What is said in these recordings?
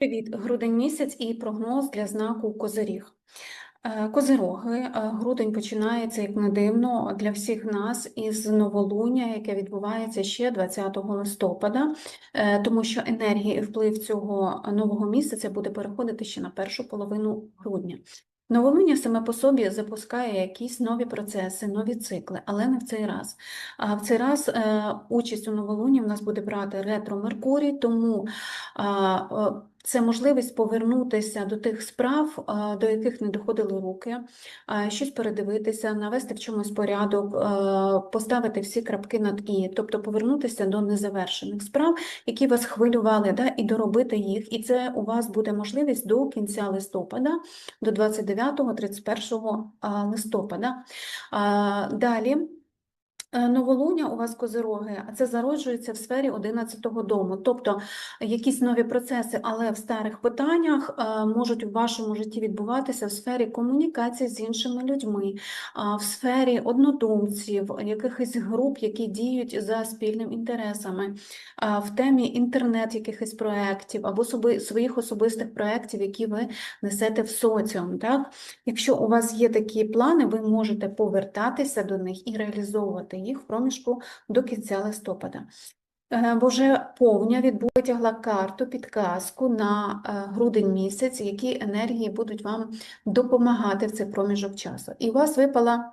Привіт, грудень місяць і прогноз для знаку Козиріг. Е, Козироги, е, грудень починається, як не дивно, для всіх нас із новолуння, яке відбувається ще 20 листопада, е, тому що енергія і вплив цього нового місяця буде переходити ще на першу половину грудня. Новолуння саме по собі запускає якісь нові процеси, нові цикли, але не в цей раз. А в цей раз участь у новолунні в нас буде брати ретро Меркурій, тому це можливість повернутися до тих справ, до яких не доходили руки, щось передивитися, навести в чомусь порядок, поставити всі крапки над і, тобто повернутися до незавершених справ, які вас хвилювали, да, і доробити їх. І це у вас буде можливість до кінця листопада, до 29-31 листопада. Далі. Е, Новолуння у вас козироги, а це зароджується в сфері 11-го дому. Тобто якісь нові процеси, але в старих питаннях е, можуть у вашому житті відбуватися в сфері комунікації з іншими людьми, в сфері однодумців, якихось груп, які діють за спільними інтересами, в темі інтернет якихось проєктів або своїх особистих проєктів, які ви несете в соціум. Так? Якщо у вас є такі плани, ви можете повертатися до них і реалізовувати їх в проміжку до кінця листопада. Е, Бо вже повня від витягла карту, підказку на е, грудень місяць, які енергії будуть вам допомагати в цей проміжок часу. І у вас випала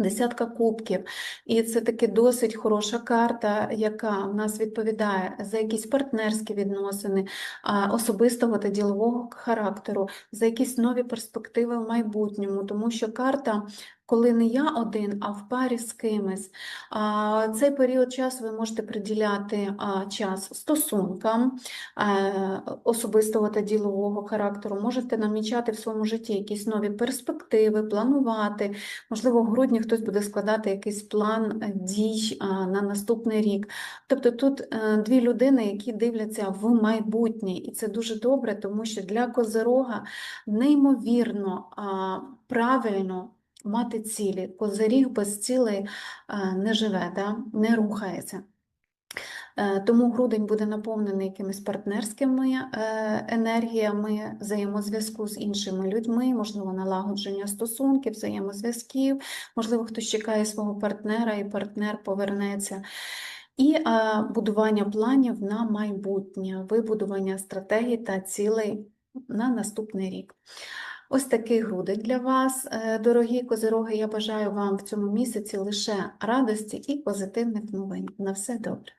Десятка кубків, і це таки досить хороша карта, яка в нас відповідає за якісь партнерські відносини, особистого та ділового характеру, за якісь нові перспективи в майбутньому, тому що карта, коли не я один, а в парі з кимось, цей період часу ви можете приділяти час стосункам е, особистого та ділового характеру, можете намічати в своєму житті якісь нові перспективи, планувати. Можливо, в грудні хтось буде складати якийсь план е, дій на наступний рік. Тобто тут е, дві людини, які дивляться в майбутнє, і це дуже добре, тому що для Козирога неймовірно правильно мати цілі. Козиріг без цілей не живе, да? не рухається. Е, Тому грудень буде наповнений якимись партнерськими е, енергіями, взаємозв'язку з іншими людьми, можливо, налагодження стосунків, взаємозв'язків, можливо, хтось чекає свого партнера, і партнер повернеться. І е, будування планів на майбутнє, вибудування стратегій та цілей на наступний рік. Ось такий грудень для вас, Е, дорогі козироги. Я бажаю вам в цьому місяці лише радості і позитивних новин. На все добре.